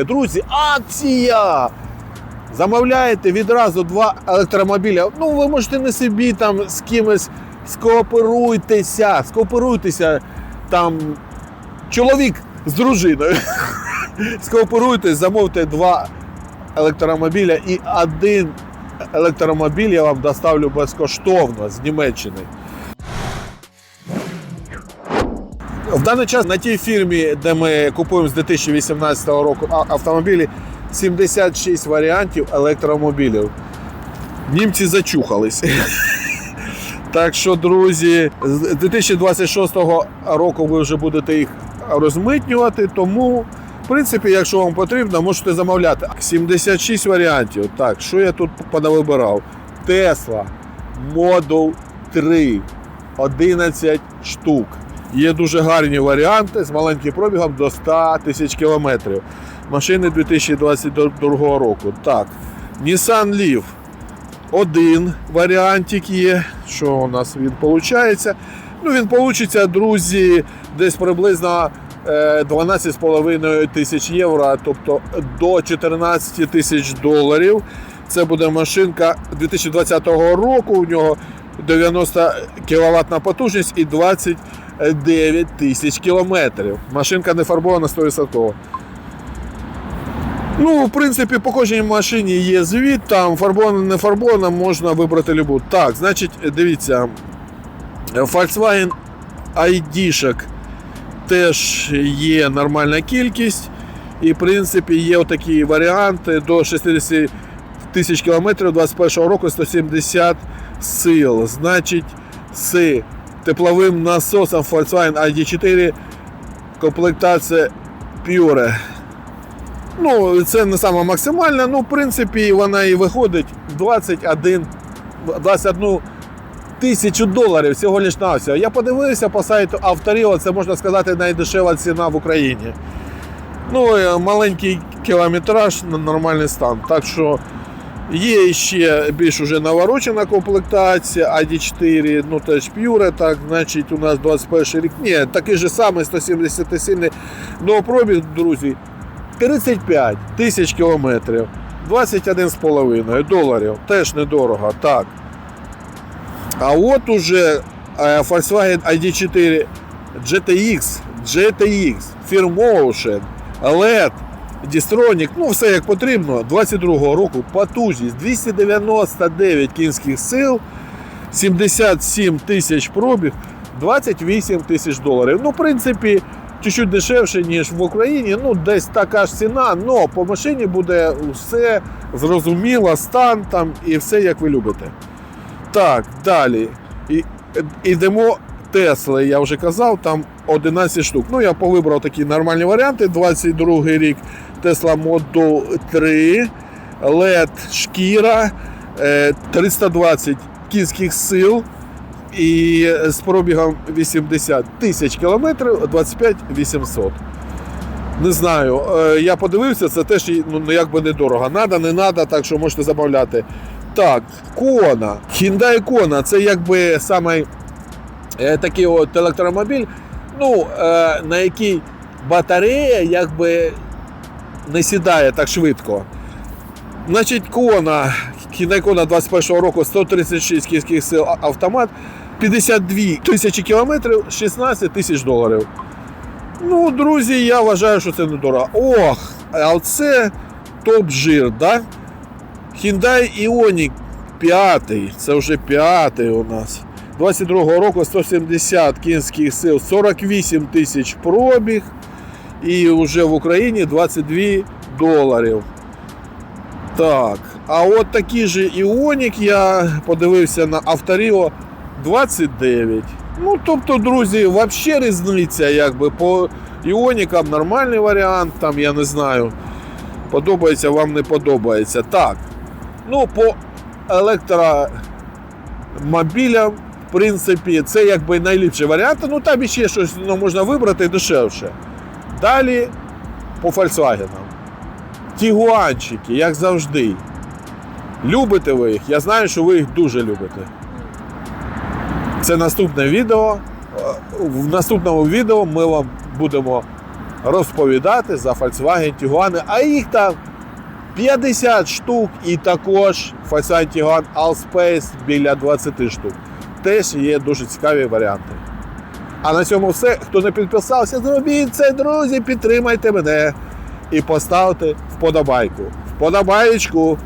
Друзі, акція! Замовляєте відразу два електромобіля. Ну, ви можете не собі там з кимось скооперуйтеся, скооперуйтеся там чоловік з дружиною. Скооперуйтесь, замовте два електромобіля і один електромобіль я вам доставлю безкоштовно з Німеччини. В даний час на тій фірмі, де ми купуємо з 2018 року автомобілі, 76 варіантів електромобілів. Німці зачухались. Так що, друзі, з 2026 року ви вже будете їх розмитнювати, тому, в принципі, якщо вам потрібно, можете замовляти. 76 варіантів. Так, що я тут понавибирав? Tesla Model 3. 11 штук. Є дуже гарні варіанти з маленьким пробігом до 100 тисяч кілометрів. Машини 2022 року. Так, Nissan Leaf. Один варіантик є. Що у нас він виходить? Ну, він вийде, друзі, десь приблизно е, 12,5 тисяч євро, тобто до 14 тисяч доларів. Це буде машинка 2020 року. У нього 90 кВт потужність і 29 тисяч кілометрів. Машинка не фарбована 100%. Ну, в принципі, по кожній машині є звіт, там фарбована, не фарбована, можна вибрати любу. Так, значить, дивіться, Volkswagen ID-шок теж є нормальна кількість. І, в принципі, є такі варіанти до 60 тисяч кілометрів 21 року 170 сил. Значить, з тепловим насосом Volkswagen ID4 комплектація Pure. Ну, це не саме максимальна, ну, в принципі, вона і виходить 21, 21 тисячу доларів всього лиш на всього. Я подивився по сайту Авторіо, це можна сказати найдешева ціна в Україні. Ну, маленький кілометраж, нормальний стан. Так що є ще більш уже наворочена комплектація ID4, ну теж Pure, так, значить у нас 21 рік. Ні, такий же самий 170 сильний. Ну, пробіг, друзі, 35 тисяч кілометрів. 21,5 доларів. Теж недорого. Так. А от уже е, Volkswagen ID4 GTX, GTX, Firmotion, LED, Distronic, ну все як потрібно. 22 року потужність 299 кінських сил, 77 тисяч пробіг, 28 тисяч доларів. Ну, в принципі, чуть-чуть дешевше, ніж в Україні. Ну, десь така ж ціна, але по машині буде все зрозуміло, стан там і все як ви любите. Так, далі. І, ідемо Тесли, я вже казав, там 11 штук. Ну, я повибрав такі нормальні варіанти. 22 рік Tesla Model 3, LED шкіра, е, 320 кінських сил і з пробігом 80 тисяч кілометрів, 25 800. Не знаю. е, Я подивився, це теж ну, якби недорого. Надо, не надо, так що можете замовляти. Так, Кона. Hyundai Kona це якби саме е, такий от електромобіль, ну, е, на який батарея якби не сідає так швидко. Значить, Кона, Hyundai Kona 21 року 136 кінських сил автомат, 52 тисячі кілометрів, 16 тисяч доларів. Ну, друзі, я вважаю, що це недорого. Ох, а це топ-жир, да? Hyundai Ioniq 5, це вже п'ятий у нас. 22 року 170 кінських сил, 48 тисяч пробіг. І вже в Україні 22 доларів. Так, а от такий же Іонік я подивився на Авторіо 29. Ну, тобто, друзі, взагалі різниця, якби по Іонікам нормальний варіант, там я не знаю. Подобається вам не подобається. Так. Ну, по електромобілям, в принципі, це якби найліпший варіант. Ну там ще щось ну, можна вибрати дешевше. Далі по Volkswagen. Тігуанчики, як завжди. Любите ви їх? Я знаю, що ви їх дуже любите. Це наступне відео. Е, В наступному відео ми вам будемо розповідати за Volkswagen Tiguan, а їх там 50 штук і також Volkswagen Tiguan Allspace біля 20 штук. Теж є дуже цікаві варіанти. А на цьому все. Хто не підписався, зробіть це, друзі, підтримайте мене і поставте вподобайку. Вподобаєчку